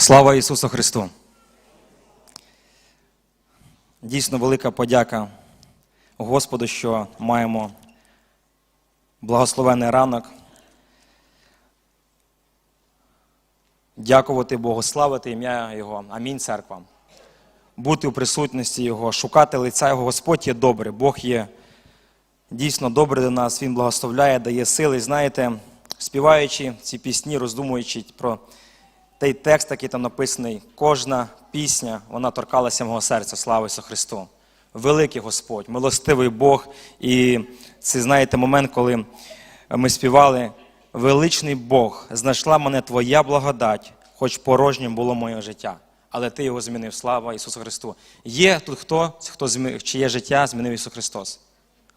Слава Ісусу Христу! Дійсно велика подяка Господу, що маємо благословений ранок. Дякувати Богу, славити ім'я Його. Амінь, церква. Бути у присутності Його, шукати лиця Його. Господь є добрий, Бог є дійсно добрий до нас, Він благословляє, дає сили. Знаєте, співаючи ці пісні, роздумуючи про той текст, який там написаний, кожна пісня, вона торкалася мого серця. Слава Ісусу Христу. Великий Господь, милостивий Бог. І це, знаєте, момент, коли ми співали Величний Бог, знайшла мене Твоя благодать, хоч порожнім було моє життя. Але ти його змінив. Слава Ісусу Христу. Є тут хто, хто змі- чиє життя змінив Ісус Христос.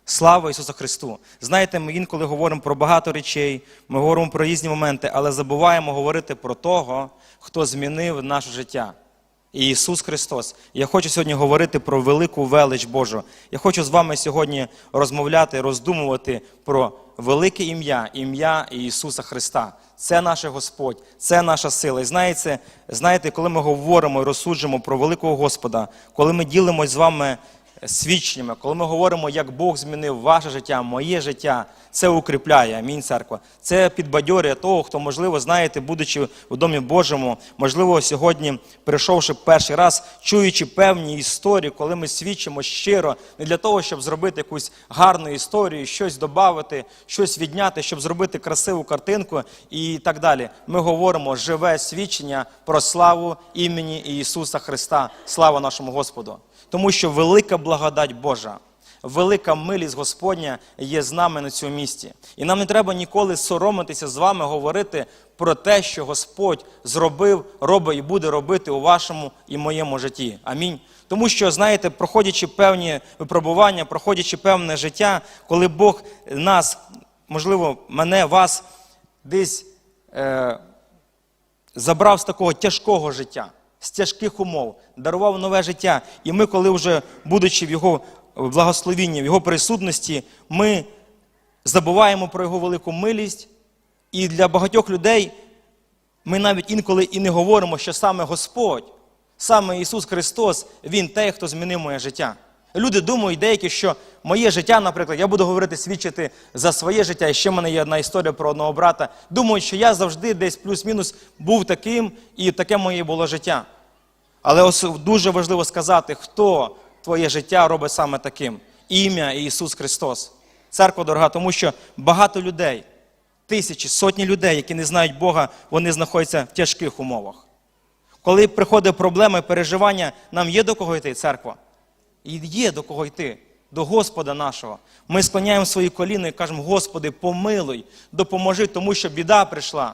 Слава Ісусу Христу! Знаєте, ми інколи говоримо про багато речей, ми говоримо про різні моменти, але забуваємо говорити про того, хто змінив наше життя. І Ісус Христос. Я хочу сьогодні говорити про велику велич Божу. Я хочу з вами сьогодні розмовляти, роздумувати про велике ім'я, ім'я Ісуса Христа. Це наш Господь, це наша сила. І знаєте, знаєте, коли ми говоримо і розсуджуємо про великого Господа, коли ми ділимось з вами свідченнями, коли ми говоримо, як Бог змінив ваше життя, моє життя, це укріпляє, амінь, церква. Це підбадьорює того, хто, можливо, знаєте, будучи в Домі Божому, можливо, сьогодні, прийшовши перший раз, чуючи певні історії, коли ми свідчимо щиро, не для того, щоб зробити якусь гарну історію, щось додати, щось відняти, щоб зробити красиву картинку і так далі. Ми говоримо живе свідчення про славу імені Ісуса Христа. Слава нашому Господу. Тому що велика благодать Божа, велика милість Господня є з нами на цьому місці. І нам не треба ніколи соромитися з вами говорити про те, що Господь зробив, робить і буде робити у вашому і моєму житті. Амінь. Тому що, знаєте, проходячи певні випробування, проходячи певне життя, коли Бог нас, можливо, мене, вас десь е, забрав з такого тяжкого життя, з тяжких умов, дарував нове життя. І ми, коли вже, будучи в Його благословінні, в Його присутності, ми забуваємо про Його велику милість. І для багатьох людей ми навіть інколи і не говоримо, що саме Господь, саме Ісус Христос, Він той, хто змінив моє життя. Люди думають деякі, що моє життя, наприклад, я буду говорити, свідчити за своє життя. І ще в мене є одна історія про одного брата. Думають, що я завжди десь плюс-мінус був таким, і таке моє було життя. Але дуже важливо сказати, хто твоє життя робить саме таким. Ім'я Ісус Христос. Церква дорога, тому що багато людей, тисячі, сотні людей, які не знають Бога, вони знаходяться в тяжких умовах. Коли приходить проблема, переживання, нам є до кого йти, церква? І є до кого йти, до Господа нашого. Ми склоняємо свої коліна і кажемо, Господи, помилуй, допоможи, тому що біда прийшла.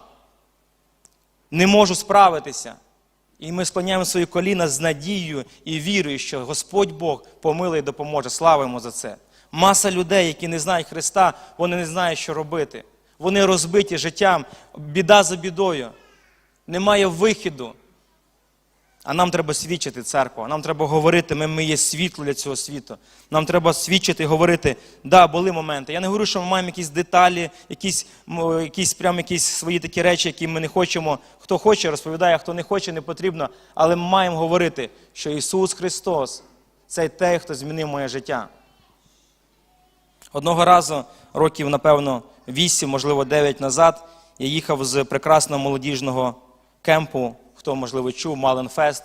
Не можу справитися. І ми склоняємо свої коліна з надією і вірою, що Господь Бог помилує і допоможе. Слава йому за це. Маса людей, які не знають Христа, вони не знають, що робити. Вони розбиті життям, біда за бідою. Немає вихіду. А нам треба свідчити церква. Нам треба говорити, ми, ми є світло для цього світу. Нам треба свідчити і говорити, да, були моменти. Я не говорю, що ми маємо якісь деталі, якісь, якісь прям якісь свої такі речі, які ми не хочемо. Хто хоче, розповідає, а хто не хоче, не потрібно. Але ми маємо говорити, що Ісус Христос це той, хто змінив моє життя. Одного разу, років, напевно, 8, можливо, 9 назад, я їхав з прекрасного молодіжного кемпу, хто, можливо, чув, Маленфест.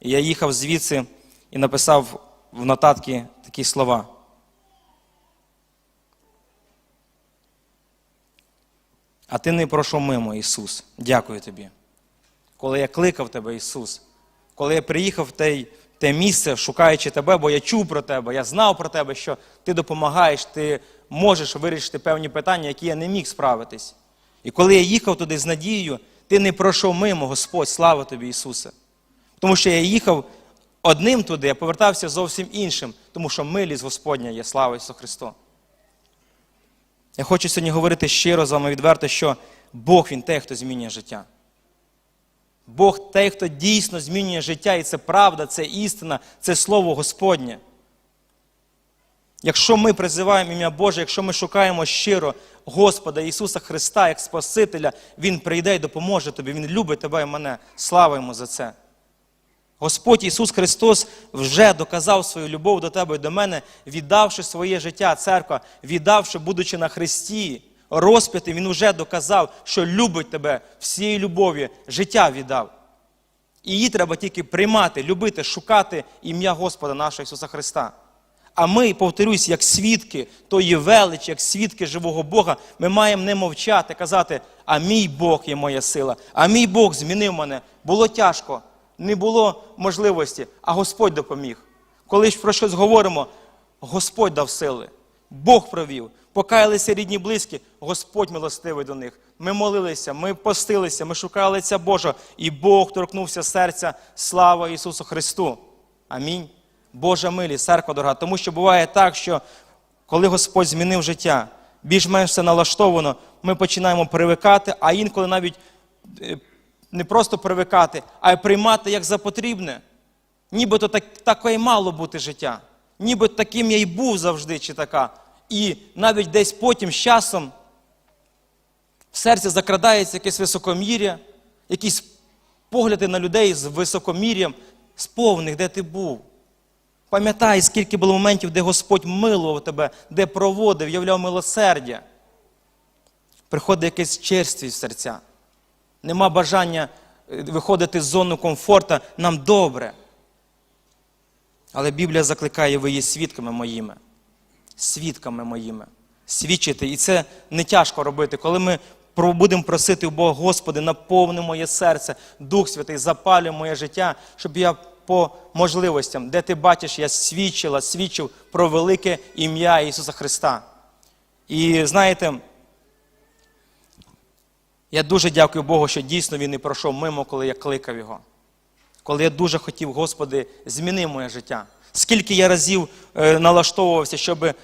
І я їхав звідси і написав в нотатки такі слова. А ти не пройшов мимо, Ісус. Дякую тобі. Коли я кликав тебе, Ісус, коли я приїхав в те, те місце, шукаючи тебе, бо я чув про тебе, я знав про тебе, що ти допомагаєш, ти можеш вирішити певні питання, які я не міг справитись. І коли я їхав туди з надією, ти не пройшов мимо, Господь, слава тобі, Ісусе. Тому що я їхав одним туди, я повертався зовсім іншим, тому що милість Господня є, слава Ісусу Христу. Я хочу сьогодні говорити щиро з вами відверто, що Бог Він той, хто змінює життя. Бог той, хто дійсно змінює життя, і це правда, це істина, це Слово Господнє. Якщо ми призиваємо ім'я Боже, якщо ми шукаємо щиро Господа Ісуса Христа як Спасителя, Він прийде і допоможе тобі. Він любить тебе і мене. Слава йому за це. Господь Ісус Христос вже доказав свою любов до тебе і до мене, віддавши своє життя, церква, віддавши, будучи на Христі, розп'ятий, Він вже доказав, що любить тебе всією любов'ю, життя віддав. І її треба тільки приймати, любити, шукати ім'я Господа нашого Ісуса Христа. А ми, повторюсь, як свідки тої величі, як свідки живого Бога, ми маємо не мовчати, казати, а мій Бог є моя сила, а мій Бог змінив мене. Було тяжко, не було можливості, а Господь допоміг. Коли ж про щось говоримо, Господь дав сили, Бог провів. Покаялися рідні близькі, Господь милостивий до них. Ми молилися, ми постилися, ми шукали лиця Божого, і Бог торкнувся серця. Слава Ісусу Христу. Амінь. Божа милість, церква дорога. Тому що буває так, що коли Господь змінив життя, більш-менш все налаштовано, ми починаємо привикати, а інколи навіть е, не просто привикати, а й приймати як за потрібне. Нібито так, таке й мало бути життя. Ніби таким я й був завжди, чи така. І навіть десь потім з часом в серці закрадається якесь високомір'я, якісь погляди на людей з високомір'ям, сповних, де ти був. Пам'ятай, скільки було моментів, де Господь милував тебе, де проводив, являв милосердя. Приходить якась черствість серця. Нема бажання е, виходити з зони комфорту, нам добре. Але Біблія закликає, ви є свідками моїми. Свідками моїми. Свідчити. І це не тяжко робити. Коли ми будемо просити у Бога, Господи, наповни моє серце, Дух Святий, запалюй моє життя, щоб я по можливостям, де ти бачиш, я свідчила, свідчив про велике ім'я Ісуса Христа. І знаєте, я дуже дякую Богу, що дійсно Він не пройшов мимо, коли я кликав Його. Коли я дуже хотів, Господи, зміни моє життя. Скільки я разів е, налаштовувався, щоб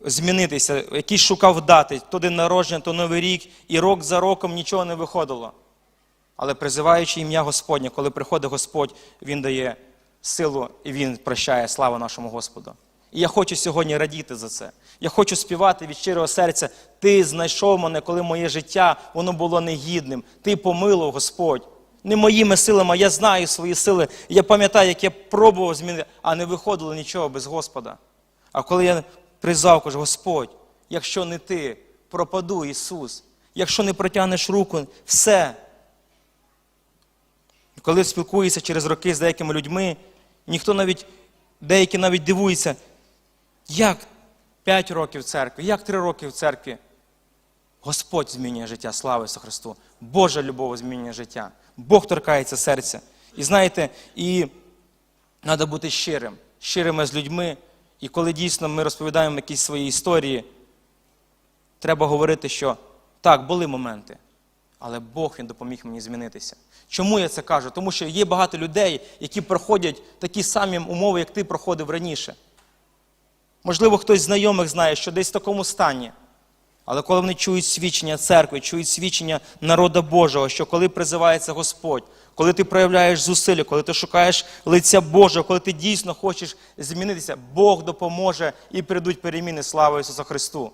змінитися, якийсь шукав дати, то день народження, то Новий рік, і рок за роком нічого не виходило. Але призиваючи ім'я Господнє, коли приходить Господь, Він дає силу і Він прощає славу нашому Господу. І я хочу сьогодні радіти за це. Я хочу співати від щирого серця. Ти знайшов мене, коли моє життя воно було негідним. Ти помилував Господь. Не моїми силами, я знаю свої сили. Я пам'ятаю, як я пробував змінити, а не виходило нічого без Господа. А коли я призвав, кажу, Господь, якщо не ти, пропаду, Ісус. Якщо не протягнеш руку, все. Коли спілкуюся через роки з деякими людьми, ніхто навіть, деякі навіть дивуються, як 5 років в церкві, як 3 роки в церкві. Господь змінює життя, слава Ісусу Христу. Божа любов змінює життя. Бог торкається серця. І знаєте, і треба бути щирим, щирими з людьми. І коли дійсно ми розповідаємо якісь свої історії, треба говорити, що так, були моменти, але Бог Він допоміг мені змінитися. Чому я це кажу? Тому що є багато людей, які проходять такі самі умови, як ти проходив раніше. Можливо, хтось з знайомих знає, що десь в такому стані. Але коли вони чують свідчення церкви, чують свідчення народа Божого, що коли призивається Господь, коли ти проявляєш зусилля, коли ти шукаєш лиця Божого, коли ти дійсно хочеш змінитися, Бог допоможе і прийдуть переміни. Слава Ісусу Христу.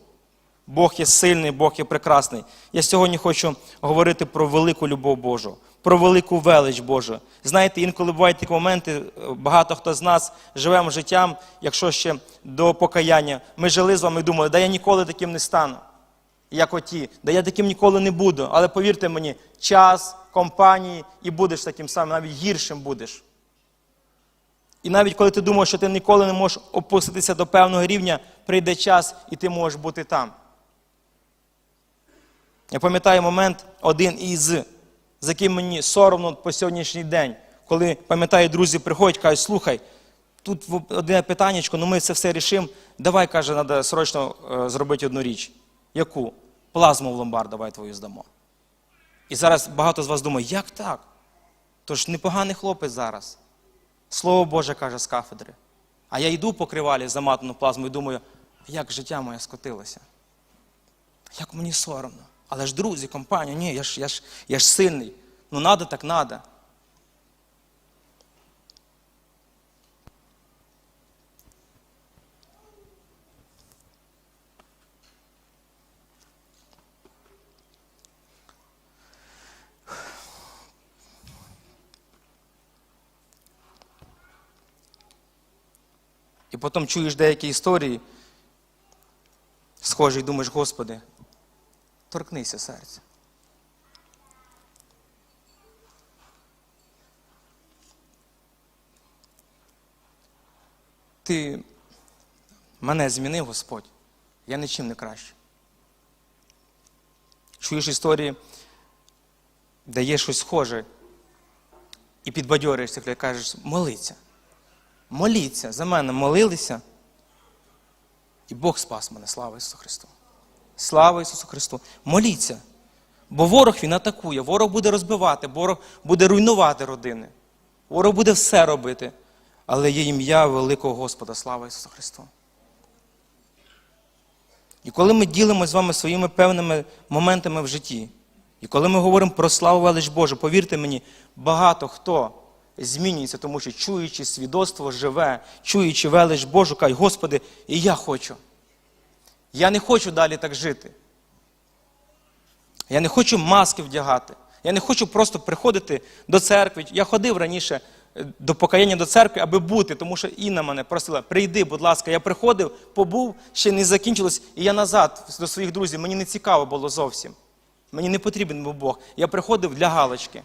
Бог є сильний, Бог є прекрасний. Я сьогодні хочу говорити про велику любов Божу, про велику велич Божу. Знаєте, інколи бувають такі моменти, багато хто з нас живемо життям, якщо ще до покаяння. Ми жили з вами і думали, да я ніколи таким не стану, як оті, да я таким ніколи не буду. Але повірте мені, час, компанії, і будеш таким самим, навіть гіршим будеш. І навіть коли ти думаєш, що ти ніколи не можеш опуститися до певного рівня, прийде час, і ти можеш бути там. Я пам'ятаю момент один із, з яким мені соромно по сьогоднішній день, коли, пам'ятаю, друзі приходять, кажуть, слухай, тут одне питаннячко, ну ми це все рішимо. Давай, каже, треба срочно е, зробити одну річ. Яку? Плазму в ломбард, давай твою здамо. І зараз багато з вас думає, як так? Тож непоганий хлопець зараз. Слово Боже каже з кафедри. А я йду по кривалі заматану плазму і думаю, як життя моє скотилося. Як мені соромно. Але ж друзі, компанія, ні, я ж я ж, я ж сильний. Ну надо, так надо. І потім чуєш деякі історії, схожі, і думаєш, Господи торкнися серця. Ти мене змінив, Господь, я нічим не краще. Чуєш історії, де є щось схоже, і підбадьорюєшся, коли кажеш, молиться. Моліться, за мене молилися, і Бог спас мене, слава Ісусу Христу. Слава Ісусу Христу! Моліться. Бо ворог він атакує, ворог буде розбивати, ворог буде руйнувати родини. Ворог буде все робити. Але є ім'я великого Господа, слава Ісусу Христу. І коли ми ділимося з вами своїми певними моментами в житті, і коли ми говоримо про славу велич Божу, повірте мені, багато хто змінюється, тому що чуючи свідоцтво живе, чуючи велич Божу, кажуть, Господи, і я хочу. Я не хочу далі так жити. Я не хочу маски вдягати. Я не хочу просто приходити до церкви. Я ходив раніше е, до покаяння до церкви, аби бути, тому що Інна мене просила, прийди, будь ласка, я приходив, побув, ще не закінчилось, і я назад до своїх друзів. Мені не цікаво було зовсім. Мені не потрібен був Бог. Я приходив для галочки.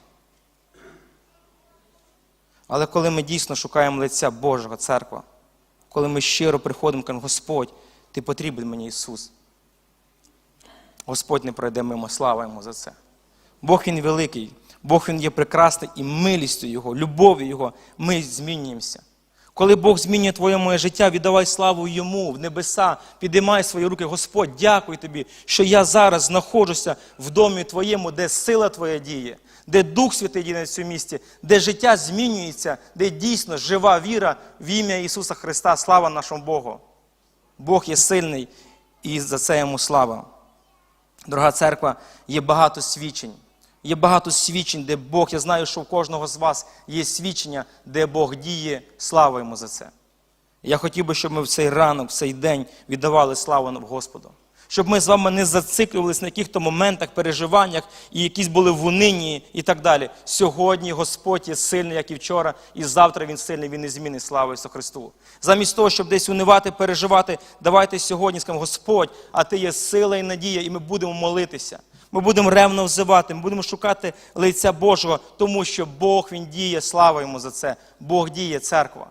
Але коли ми дійсно шукаємо лиця Божого церква, коли ми щиро приходимо, кажемо, Господь, ти потрібен мені Ісус. Господь не пройде мимо, слава йому за це. Бог Він великий, Бог Він є прекрасний і милістю Його, любов'ю Його ми змінюємося. Коли Бог змінює твоє моє життя, віддавай славу йому в небеса, підіймай свої руки. Господь, дякую тобі, що я зараз знаходжуся в домі твоєму, де сила твоя діє, де Дух Святий діє на цьому місці, де життя змінюється, де дійсно жива віра в ім'я Ісуса Христа. Слава нашому Богу. Бог є сильний і за це йому слава. Дорога церква, є багато свідчень. Є багато свідчень, де Бог, я знаю, що у кожного з вас є свідчення, де Бог діє, слава йому за це. Я хотів би, щоб ми в цей ранок, в цей день віддавали славу Господу. Щоб ми з вами не зациклювалися на яких-то моментах, переживаннях і якісь були в унині і так далі. Сьогодні Господь є сильний, як і вчора, і завтра Він сильний, Він не змінить слава Ісусу Христу. Замість того, щоб десь унивати, переживати, давайте сьогодні скажемо, Господь, а Ти є сила і надія, і ми будемо молитися. Ми будемо ревно взивати, ми будемо шукати лиця Божого, тому що Бог Він діє, слава йому за це. Бог діє, церква.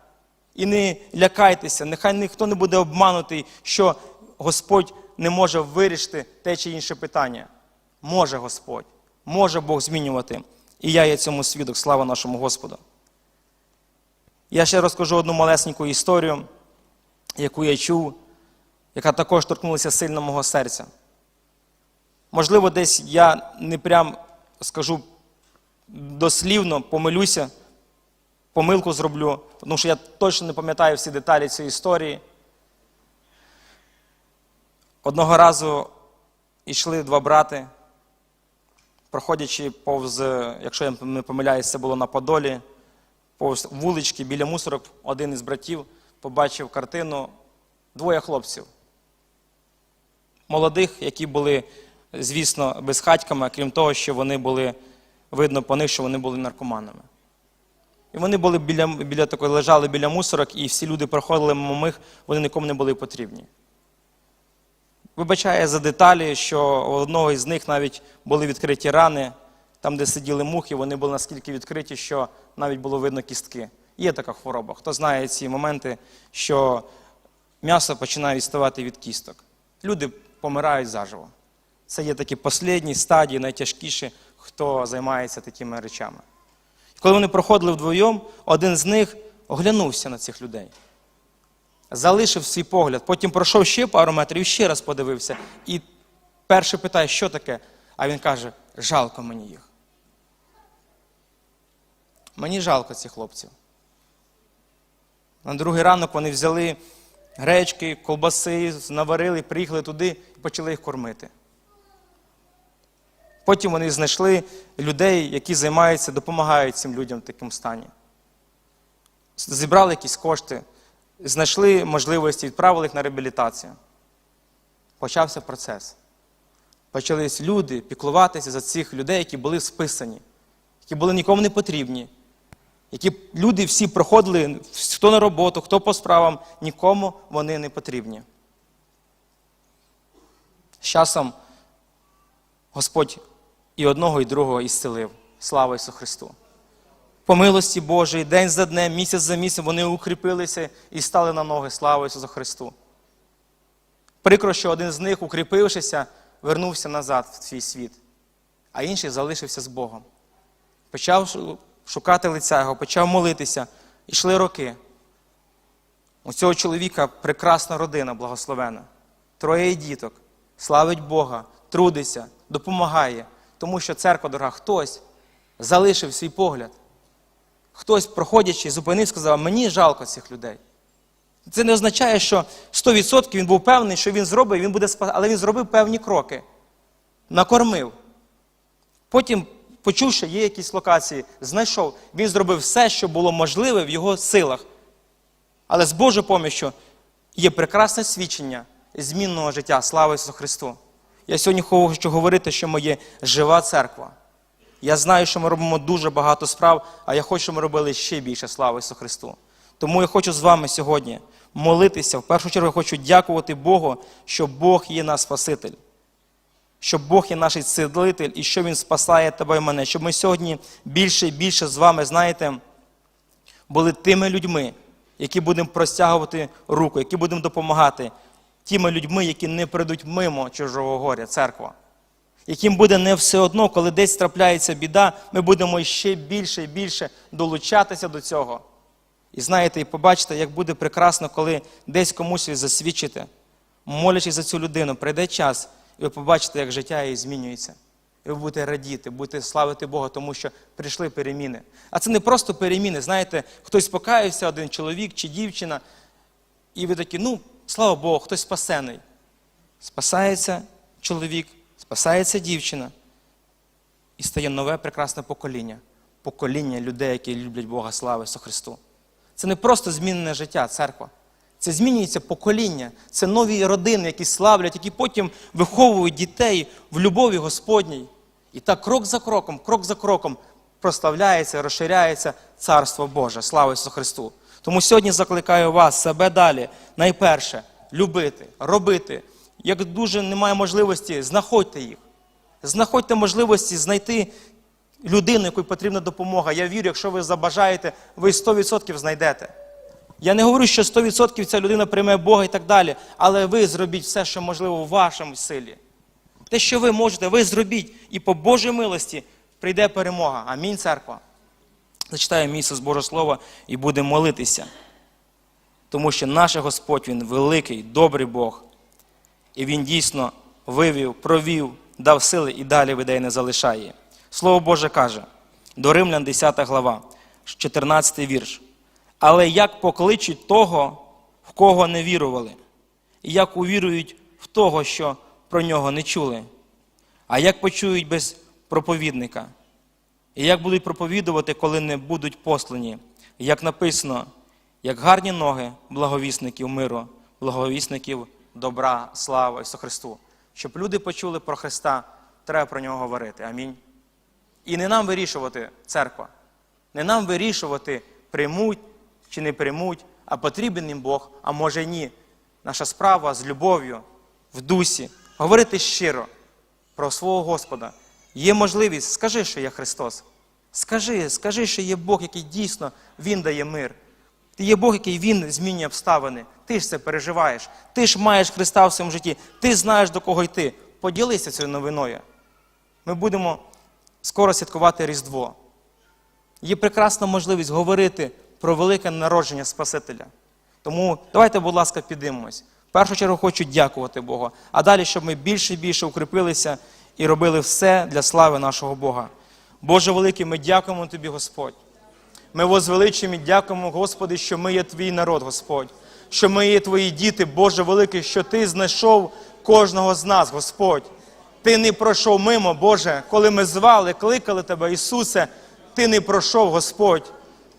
І не лякайтеся, нехай ніхто не буде обманутий, що Господь не може вирішити те чи інше питання. Може Господь, може Бог змінювати. І я є цьому свідок, слава нашому Господу. Я ще розкажу одну малесеньку історію, яку я чув, яка також торкнулася сильно мого серця. Можливо, десь я не прям скажу дослівно, помилюся, помилку зроблю, тому що я точно не пам'ятаю всі деталі цієї історії. Одного разу йшли два брати, проходячи повз, якщо я не помиляюсь, це було на Подолі, повз вулички біля мусорок, один із братів побачив картину двоє хлопців. Молодих, які були, звісно, безхатьками, крім того, що вони були, видно по них, що вони були наркоманами. І вони були біля, біля такої, лежали біля мусорок, і всі люди проходили мимо них, вони нікому не були потрібні. Вибачає за деталі, що у одного із них навіть були відкриті рани, там, де сиділи мухи, вони були наскільки відкриті, що навіть було видно кістки. Є така хвороба. Хто знає ці моменти, що м'ясо починає відставати від кісток. Люди помирають заживо. Це є такі останні стадії, найтяжкіші, хто займається такими речами. Коли вони проходили вдвоєм, один з них оглянувся на цих людей залишив свій погляд, потім пройшов ще пару метрів ще раз подивився. І перший питає, що таке? А він каже: жалко мені їх. Мені жалко цих хлопців. На другий ранок вони взяли гречки, колбаси, наварили, приїхали туди і почали їх кормити. Потім вони знайшли людей, які займаються, допомагають цим людям в такому стані. Зібрали якісь кошти знайшли можливості, відправили їх на реабілітацію. Почався процес. Почались люди піклуватися за цих людей, які були списані, які були нікому не потрібні. які люди всі проходили, хто на роботу, хто по справам, нікому вони не потрібні. З часом Господь і одного, і другого ісцелив. Слава Ісусу Христу! По милості Божої, день за днем, місяць за місяцем вони укріпилися і стали на ноги. Слава Ісусу Христу! Прикро, що один з них, укріпившися, вернувся назад в свій світ, а інший залишився з Богом. Почав шукати лиця його, почав молитися. Ішли роки. У цього чоловіка прекрасна родина, благословена. Троє діток, славить Бога, трудиться, допомагає, тому що церква дорога, хтось залишив свій погляд. Хтось, проходячи, зупинив, сказав, мені жалко цих людей. Це не означає, що 100% він був певний, що він зробив, він буде спа- але він зробив певні кроки. Накормив. Потім, почув, що є якісь локації, знайшов. Він зробив все, що було можливе в його силах. Але з Божою поміччю є прекрасне свідчення змінного життя. Слава Ісусу Христу! Я сьогодні хочу говорити, що ми є жива церква. Я знаю, що ми робимо дуже багато справ, а я хочу, щоб ми робили ще більше слава Ісусу Христу. Тому я хочу з вами сьогодні молитися. В першу чергу я хочу дякувати Богу, що Бог є наш Спаситель, що Бог є наш цілитель і що Він спасає тебе і мене. Щоб ми сьогодні більше і більше з вами, знаєте, були тими людьми, які будемо простягувати руку, які будемо допомагати, тими людьми, які не прийдуть мимо чужого горя, церква яким буде не все одно, коли десь трапляється біда, ми будемо ще більше і більше долучатися до цього. І знаєте, і побачите, як буде прекрасно, коли десь комусь засвідчите, молячись за цю людину, прийде час, і ви побачите, як життя її змінюється. І ви будете радіти, будете славити Бога, тому що прийшли переміни. А це не просто переміни. Знаєте, хтось покаявся, один чоловік чи дівчина, і ви такі, ну, слава Богу, хтось спасений. Спасається чоловік, спасається дівчина, і стає нове прекрасне покоління. Покоління людей, які люблять Бога, слави Ісусу Христу. Це не просто змінене життя, церква. Це змінюється покоління, це нові родини, які славлять, які потім виховують дітей в любові Господній. І так крок за кроком, крок за кроком прославляється, розширяється Царство Боже. Слава Ісусу Христу! Тому сьогодні закликаю вас себе далі, найперше, любити, робити. Як дуже немає можливості, знаходьте їх. Знаходьте можливості знайти людину, якій потрібна допомога. Я вірю, якщо ви забажаєте, ви 100% знайдете. Я не говорю, що 100% ця людина прийме Бога і так далі, але ви зробіть все, що можливо в вашому силі. Те, що ви можете, ви зробіть, і по Божій милості прийде перемога. Амінь, церква. Зачитаємо місце з Божого Слова і будемо молитися. Тому що наш Господь, Він великий, добрий Бог. І Він дійсно вивів, провів, дав сили і далі видає не залишає. Слово Боже каже, до Римлян 10 глава, 14 вірш. Але як покличуть того, в кого не вірували, і як увірують в того, що про нього не чули, а як почують без проповідника, і як будуть проповідувати, коли не будуть послані, як написано, як гарні ноги благовісників миру, благовісників добра, слава Ісусу Христу. Щоб люди почули про Христа, треба про нього говорити. Амінь. І не нам вирішувати, церква, не нам вирішувати, приймуть чи не приймуть, а потрібен їм Бог, а може ні. Наша справа з любов'ю, в дусі, говорити щиро про свого Господа. Є можливість, скажи, що є Христос. Скажи, скажи, що є Бог, який дійсно Він дає мир. Ти є Бог, який Він змінює обставини. Ти ж це переживаєш. Ти ж маєш Христа в своєму житті. Ти знаєш, до кого йти. Поділися цією новиною. Ми будемо скоро святкувати Різдво. Є прекрасна можливість говорити про велике народження Спасителя. Тому давайте, будь ласка, підіймемось. В першу чергу хочу дякувати Богу, а далі, щоб ми більше і більше укріпилися і робили все для слави нашого Бога. Боже великий, ми дякуємо Тобі, Господь. Ми возвеличуємо і дякуємо, Господи, що ми є Твій народ, Господь, що ми є Твої діти, Боже великий, що Ти знайшов кожного з нас, Господь. Ти не пройшов мимо, Боже, коли ми звали, кликали Тебе, Ісусе, Ти не пройшов, Господь.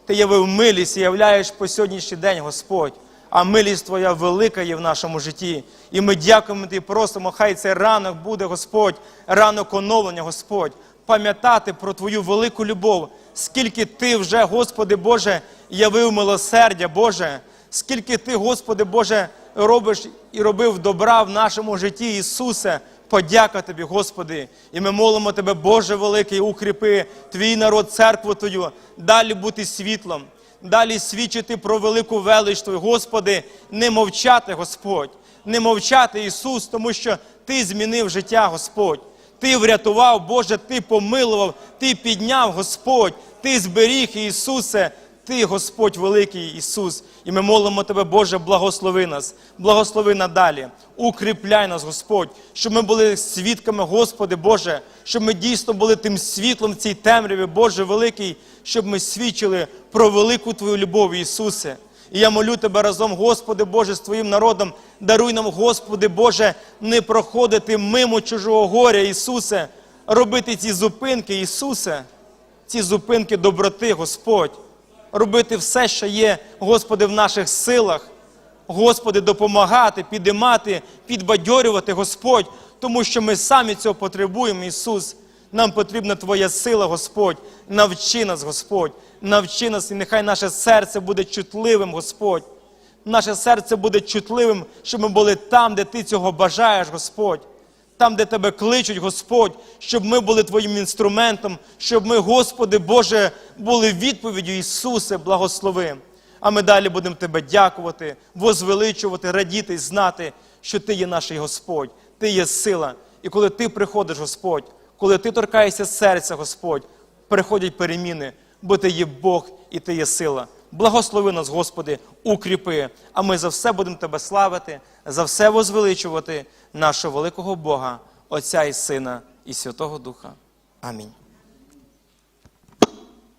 Ти явив милість і являєш по сьогоднішній день, Господь. А милість Твоя велика є в нашому житті. І ми дякуємо Тобі, просимо, хай цей ранок буде, Господь, ранок оновлення, Господь. Пам'ятати про Твою велику любов, скільки Ти вже, Господи Боже, явив милосердя, Боже, скільки Ти, Господи Боже, робиш і робив добра в нашому житті, Ісусе. Подяка Тобі, Господи, і ми молимо Тебе, Боже великий, укріпи Твій народ, церкву Твою, далі бути світлом, далі свідчити про велику велич Твою, Господи, не мовчати, Господь, не мовчати, Ісус, тому що Ти змінив життя, Господь. Ти врятував, Боже, Ти помилував, Ти підняв, Господь, Ти зберіг, Ісусе, Ти, Господь великий Ісус. І ми молимо Тебе, Боже, благослови нас, благослови надалі, укріпляй нас, Господь, щоб ми були свідками, Господи Боже, щоб ми дійсно були тим світлом в цій темряві, Боже великий, щоб ми свідчили про велику Твою любов, Ісусе. І я молю Тебе разом, Господи Боже, з Твоїм народом, даруй нам, Господи Боже, не проходити мимо чужого горя, Ісусе, робити ці зупинки, Ісусе, ці зупинки доброти, Господь, робити все, що є, Господи, в наших силах, Господи, допомагати, підіймати, підбадьорювати, Господь, тому що ми самі цього потребуємо, Ісус. Нам потрібна Твоя сила, Господь. Навчи нас, Господь. Навчи нас, і нехай наше серце буде чутливим, Господь. Наше серце буде чутливим, щоб ми були там, де Ти цього бажаєш, Господь. Там, де Тебе кличуть, Господь, щоб ми були Твоїм інструментом, щоб ми, Господи Боже, були відповіддю Ісусе, благослови. А ми далі будемо Тебе дякувати, возвеличувати, радіти і знати, що Ти є наш Господь, Ти є сила. І коли Ти приходиш, Господь, коли Ти торкаєшся серця, Господь, приходять переміни, бо Ти є Бог і Ти є сила. Благослови нас, Господи, укріпи, а ми за все будемо Тебе славити, за все возвеличувати нашого великого Бога, Отця і Сина і Святого Духа. Амінь.